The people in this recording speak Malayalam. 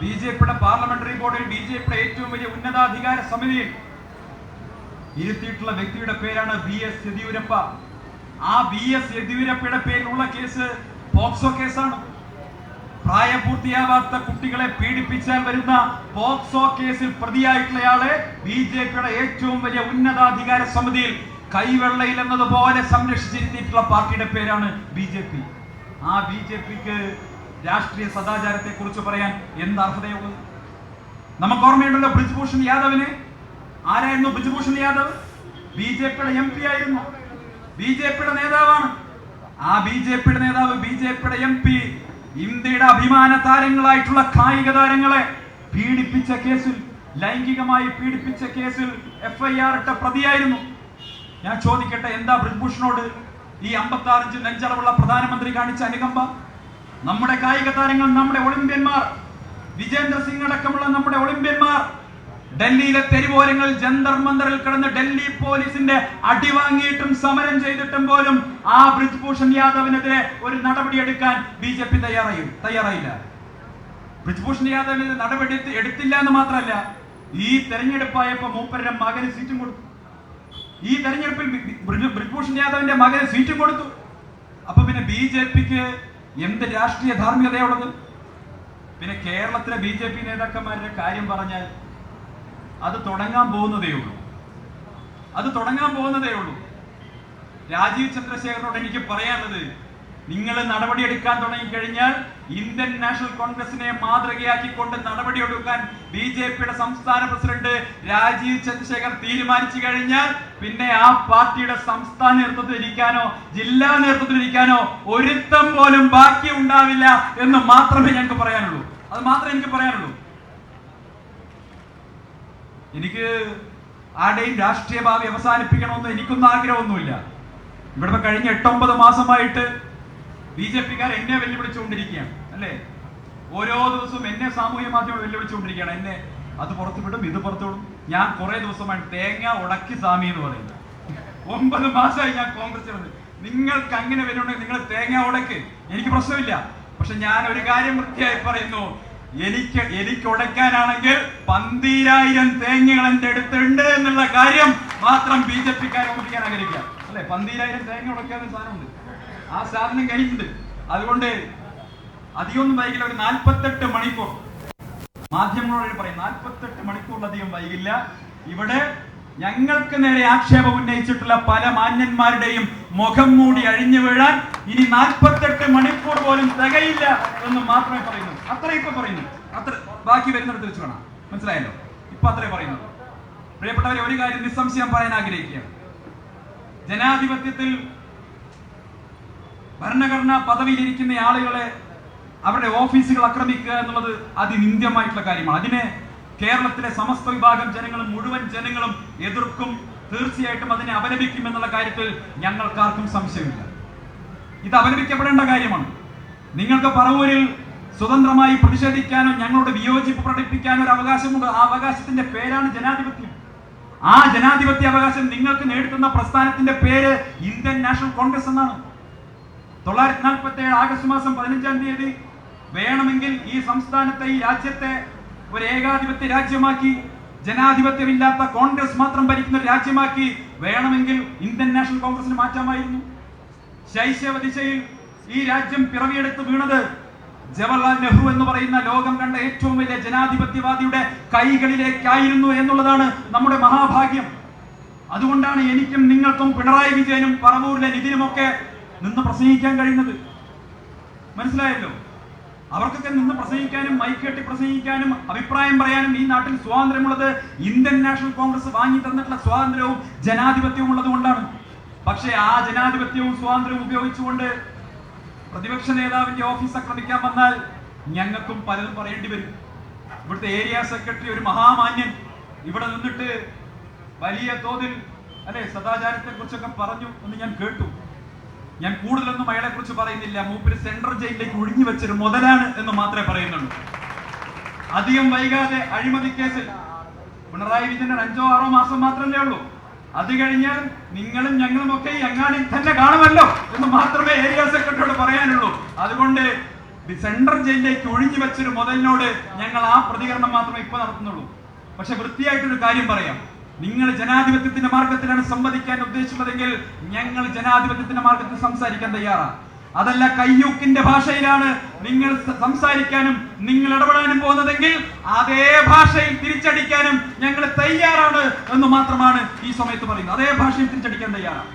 ബി ജെ പിയുടെ പാർലമെന്ററി ബോർഡിൽ ബി ജെ പിയുടെ ഏറ്റവും വലിയ ഉന്നതാധികാര സമിതിയിൽ ഇരുത്തിയിട്ടുള്ള വ്യക്തിയുടെ പേരാണ് ബി എസ് യെദ്യൂരപ്പ. ആ ബി എസ് യെദ്യൂരപ്പയുടെ പേരിലുള്ള കേസ് പോക്സോ കേസാണ്. പ്രായപൂർത്തിയാവാത്ത കുട്ടികളെ പീഡിപ്പിച്ചാൽ വരുന്ന പോക്സോ കേസിൽ പ്രതിയായിട്ടുള്ളയാളെ ബി ജെ പിയുടെ ഏറ്റവും വലിയ ഉന്നതാധികാര സമിതിയിൽ കൈവെള്ളയിൽ എന്നതുപോലെ സംരക്ഷിച്ചിരുത്തിയിട്ടുള്ള പാർട്ടിയുടെ പേരാണ് ബി ജെ പി. ആ ബി ജെ പിക്ക് രാഷ്ട്രീയ സദാചാരത്തെ കുറിച്ച് പറയാൻ എന്ത് അർഹതയുള്ളത് നമുക്ക് ഓർമ്മയുണ്ടല്ലോ ബ്രിജ്ഭൂഷൺ യാദവിനെ. ആരായിരുന്നു ബ്രിജ്ഭൂഷൺ യാദവ്? ബി ജെ പിയുടെ എം പി ആയിരുന്നു. ബി ജെ പിയുടെ നേതാവാണ്. ആ ബി ജെ പിയുടെ നേതാവ് ബി ജെ പിയുടെ എം പി. ഇന്ത്യയുടെ അഭിമാന താരങ്ങളായിട്ടുള്ള കായിക താരങ്ങളെ പീഡിപ്പിച്ച കേസിൽ ലൈംഗികമായി പീഡിപ്പിച്ച കേസിൽ എഫ് ഐ ആർ ഇട്ട പ്രതിയായിരുന്നു. ഞാൻ ചോദിക്കട്ടെ എന്താ ബ്രിജ്ഭൂഷണോട് ഈ അമ്പത്തി ആറിഞ്ച് നെഞ്ചളവുള്ള പ്രധാനമന്ത്രി കാണിച്ച അനുകമ്പ? നമ്മുടെ കായിക താരങ്ങൾ നമ്മുടെ ഒളിമ്പ്യന്മാർ വിജേന്ദ്ര സിംഗ് അടക്കമുള്ള നമ്മുടെ ഒളിമ്പ്യന്മാർ ഡൽഹിയിലെ തെരുവോരങ്ങൾ ജന്തർ മന്ദറിൽ കിടന്ന് ഡൽഹി പോലീസിന്റെ അടി വാങ്ങിയിട്ടും സമരം ചെയ്തിട്ടും പോലും ആ ബ്രിജ്ഭൂഷൺ യാദവിനെതിരെ ഒരു നടപടി എടുക്കാൻ ബി ജെ പി തയ്യാറായി തയ്യാറായില്ല. ബ്രിജ്ഭൂഷൺ യാദവിനെതിരെ നടപടി എടുത്തില്ല എന്ന് മാത്രമല്ല ഈ തെരഞ്ഞെടുപ്പായപ്പോ മൂപ്പരുടെ മകന് സീറ്റും കൊടുത്തു. ഈ തെരഞ്ഞെടുപ്പിൽ ബ്രിജ്ഭൂഷൺ യാദവിന്റെ മകന് സീറ്റും കൊടുത്തു. അപ്പൊ പിന്നെ ബി ജെ പിക്ക് എന്ത് രാഷ്ട്രീയ ധാർമ്മികതയുള്ളത്? പിന്നെ കേരളത്തിലെ ബി ജെ പി നേതാക്കന്മാരുടെ കാര്യം പറഞ്ഞാൽ അത് തുടങ്ങാൻ പോകുന്നതേ ഉള്ളൂ. അത് തുടങ്ങാൻ പോകുന്നതേ ഉള്ളൂ. രാജീവ് ചന്ദ്രശേഖരനോട് എനിക്ക് പറയാനുള്ളത് നിങ്ങൾ നടപടിയെടുക്കാൻ തുടങ്ങിക്കഴിഞ്ഞാൽ ഇന്ത്യൻ നാഷണൽ കോൺഗ്രസിനെ മാതൃകയാക്കിക്കൊണ്ട് നടപടിയെടുക്കാൻ ബി ജെ പിയുടെ സംസ്ഥാന പ്രസിഡന്റ് രാജീവ് ചന്ദ്രശേഖർ തീരുമാനിച്ചു കഴിഞ്ഞാൽ പിന്നെ ആ പാർട്ടിയുടെ സംസ്ഥാന നേതൃത്വത്തിൽ ഇരിക്കാനോ ജില്ലാ നേതൃത്വത്തിൽ ഇരിക്കാനോ ഒരുത്തം പോലും ബാക്കി ഉണ്ടാവില്ല എന്ന് മാത്രമേ ഞങ്ങൾക്ക് പറയാനുള്ളൂ. അത് മാത്രമേ എനിക്ക് പറയാനുള്ളൂ. എനിക്ക് ആരുടെയും രാഷ്ട്രീയ ഭാവി അവസാനിപ്പിക്കണമെന്ന് എനിക്കൊന്നും ആഗ്രഹമൊന്നുമില്ല. ഇവിടെ കഴിഞ്ഞ എട്ടൊമ്പത് മാസമായിട്ട് ബി ജെ പിക്കാർ എന്നെ വെല്ലുവിളിച്ചുകൊണ്ടിരിക്കുകയാണ് അല്ലേ? ഓരോ ദിവസവും എന്നെ സാമൂഹ്യ മാധ്യമം വെല്ലുവിളിച്ചുകൊണ്ടിരിക്കുകയാണ്. എന്നെ അത് പുറത്തു വിടും ഇത് പുറത്തു വിടും. ഞാൻ കുറെ ദിവസമായി തേങ്ങ ഉടക്കി സ്വാമി എന്ന് പറയുന്നത് ഒമ്പത് മാസമായി ഞാൻ കോൺഗ്രസ് നിങ്ങൾക്ക് അങ്ങനെ വരുന്നുണ്ടെങ്കിൽ നിങ്ങൾ തേങ്ങ ഉടക്ക്. എനിക്ക് പ്രശ്നമില്ല. പക്ഷെ ഞാൻ ഒരു കാര്യം വൃത്തിയായി പറയുന്നു. എനിക്ക് എനിക്ക് ഉടയ്ക്കാനാണെങ്കിൽ പന്തീരായിരം തേങ്ങകൾ എന്റെ അടുത്തുണ്ട് എന്നുള്ള കാര്യം മാത്രം ബി ജെ പിക്കാരെ ഓടിക്കാൻ ആഗ്രഹിക്കുക. അല്ലെ? പന്തീരായിരം തേങ്ങ ഉടയ്ക്കാത്ത സാധനമുണ്ട്. ആ സാധനം കഴിഞ്ഞിട്ടുണ്ട് അതുകൊണ്ട് അധികമൊന്നും വൈകില്ല ഒരു നാൽപ്പത്തെട്ട് മണിക്കൂർ. മാധ്യമങ്ങളോട് പറയും നാൽപ്പത്തെട്ട് മണിക്കൂറിലധികം വൈകില്ല. ഇവിടെ ഞങ്ങൾക്ക് നേരെ ആക്ഷേപം ഉന്നയിച്ചിട്ടുള്ള പല മാന്യന്മാരുടെയും മുഖം മൂടി അഴിഞ്ഞു വീഴാൻ ഇനി നാൽപ്പത്തെട്ട് മണിക്കൂർ പോലും തികയില്ല എന്ന് മാത്രമേ പറയുന്നു അത്ര ഇപ്പൊ പറയുന്നു. അത്ര ബാക്കി വരുന്നിടത്ത് വെച്ച് വേണം മനസ്സിലായല്ലോ? ഇപ്പൊ അത്രേ പറയുന്നു പ്രിയപ്പെട്ടവരെ ഒരു കാര്യം നിസ്സംശയം പറയാൻ ആഗ്രഹിക്കുകയാണ്. ജനാധിപത്യത്തിൽ ഭരണഘടനാ പദവിയിലിരിക്കുന്ന ആളുകളെ അവരുടെ ഓഫീസുകൾ ആക്രമിക്കുക എന്നുള്ളത് അതിനിന്ദ്യമായിട്ടുള്ള കാര്യമാണ്. അതിനെ കേരളത്തിലെ സമസ്ത വിഭാഗം ജനങ്ങളും മുഴുവൻ ജനങ്ങളും എതിർക്കും തീർച്ചയായിട്ടും അതിനെ അപലപിക്കും എന്നുള്ള കാര്യത്തിൽ ഞങ്ങൾക്കാർക്കും സംശയമില്ല. ഇത് അപലപിക്കപ്പെടേണ്ട കാര്യമാണ്. നിങ്ങൾക്ക് പറവൂരിൽ സ്വതന്ത്രമായി പ്രതിഷേധിക്കാനോ ഞങ്ങളുടെ വിയോജിപ്പ് പ്രകടിപ്പിക്കാനോ ഒരു അവകാശമുണ്ട് ആ അവകാശത്തിന്റെ പേരാണ് ജനാധിപത്യം. ആ ജനാധിപത്യ അവകാശം നിങ്ങൾക്ക് നേടുന്ന പ്രസ്ഥാനത്തിന്റെ പേര് ഇന്ത്യൻ നാഷണൽ കോൺഗ്രസ് എന്നാണ്. തൊള്ളായിരത്തി നാൽപ്പത്തി ഏഴ് ആഗസ്റ്റ് മാസം പതിനഞ്ചാം തീയതി വേണമെങ്കിൽ ഈ സംസ്ഥാനത്തെ ഈ രാജ്യത്തെ ഒരു ഏകാധിപത്യ രാജ്യമാക്കി ജനാധിപത്യമില്ലാത്ത കോൺഗ്രസ് മാത്രം ഭരിക്കുന്ന ഒരു രാജ്യമാക്കി വേണമെങ്കിൽ ഇന്ത്യൻ നാഷണൽ കോൺഗ്രസിന് മാറ്റാമായിരുന്നു. ശൈശവ ദിശയിൽ ഈ രാജ്യം പിറവിയെടുത്ത് വീണത് ജവഹർലാൽ നെഹ്റു എന്ന് പറയുന്ന ലോകം കണ്ട ഏറ്റവും വലിയ ജനാധിപത്യവാദിയുടെ കൈകളിലേക്കായിരുന്നു എന്നുള്ളതാണ് നമ്മുടെ മഹാഭാഗ്യം. അതുകൊണ്ടാണ് എനിക്കും നിങ്ങൾക്കും പിണറായി വിജയനും പറവൂരിലെ നിതിനുമൊക്കെ നിന്ന് പ്രസംഗിക്കാൻ കഴിയുന്നത്. മനസ്സിലായല്ലോ? അവർക്കൊക്കെ നിന്ന് പ്രസംഗിക്കാനും മൈക്ക് കെട്ടി പ്രസംഗിക്കാനും അഭിപ്രായം പറയാനും ഈ നാട്ടിൽ സ്വാതന്ത്ര്യമുള്ളത് ഇന്ത്യൻ നാഷണൽ കോൺഗ്രസ് വാങ്ങി തന്നിട്ടുള്ള സ്വാതന്ത്ര്യവും ജനാധിപത്യവും ഉള്ളത് കൊണ്ടാണ്. പക്ഷേ ആ ജനാധിപത്യവും സ്വാതന്ത്ര്യവും ഉപയോഗിച്ചുകൊണ്ട് പ്രതിപക്ഷ നേതാവിന്റെ ഓഫീസ് ആക്രമിക്കാൻ വന്നാൽ ഞങ്ങൾക്കും പലതും പറയേണ്ടി വരും. ഇവിടുത്തെ ഏരിയ സെക്രട്ടറി ഒരു മഹാമാന്യൻ ഇവിടെ നിന്നിട്ട് വലിയ തോതിൽ അല്ലെ സദാചാരത്തെ കുറിച്ചൊക്കെ പറഞ്ഞു എന്ന് ഞാൻ കേട്ടു. ഞാൻ കൂടുതലൊന്നും അയാളെ കുറിച്ച് പറയുന്നില്ല. മൂപ്പര് സെൻട്രൽ ജയിലിലേക്ക് ഒഴിഞ്ഞു വെച്ചൊരു മുതലാണ് എന്ന് മാത്രമേ പറയുന്നുള്ളൂ. അധികം വൈകാതെ അഴിമതി കേസിൽ പിണറായി വിജയന്റെ അഞ്ചോ ആറോ മാസം മാത്രമല്ലേ ഉള്ളൂ. അത് കഴിഞ്ഞാൽ നിങ്ങളും ഞങ്ങളും ഒക്കെ ഈ അങ്ങാടി തന്നെ കാണുമല്ലോ എന്ന് മാത്രമേ ഏരിയ സെക്രട്ടറിയോട് പറയാനുള്ളൂ. അതുകൊണ്ട് സെൻട്രൽ ജയിലിലേക്ക് ഒഴിഞ്ഞു വെച്ചൊരു മുതലിനോട് ഞങ്ങൾ ആ പ്രതികരണം മാത്രമേ ഇപ്പൊ നടത്തുന്നുള്ളൂ. പക്ഷെ വൃത്തിയായിട്ടൊരു കാര്യം പറയാം. നിങ്ങൾ ജനാധിപത്യത്തിന്റെ മാർഗത്തിലാണ് സംവദിക്കാൻ ഉദ്ദേശിച്ചതെങ്കിൽ ഞങ്ങൾ ജനാധിപത്യത്തിന്റെ മാർഗത്തിൽ സംസാരിക്കാൻ തയ്യാറാണ്. അതല്ല കയ്യൂക്കിന്റെ ഭാഷയിലാണ് നിങ്ങൾ സംസാരിക്കാനും നിങ്ങൾ ഇടപെടാനും പോകുന്നതെങ്കിൽ അതേ ഭാഷയിൽ തിരിച്ചടിക്കാനും ഞങ്ങൾ തയ്യാറാണ് എന്ന് മാത്രമാണ് ഈ സമയത്ത് പറയുന്നത്. അതേ ഭാഷയിൽ തിരിച്ചടിക്കാൻ തയ്യാറാണ്.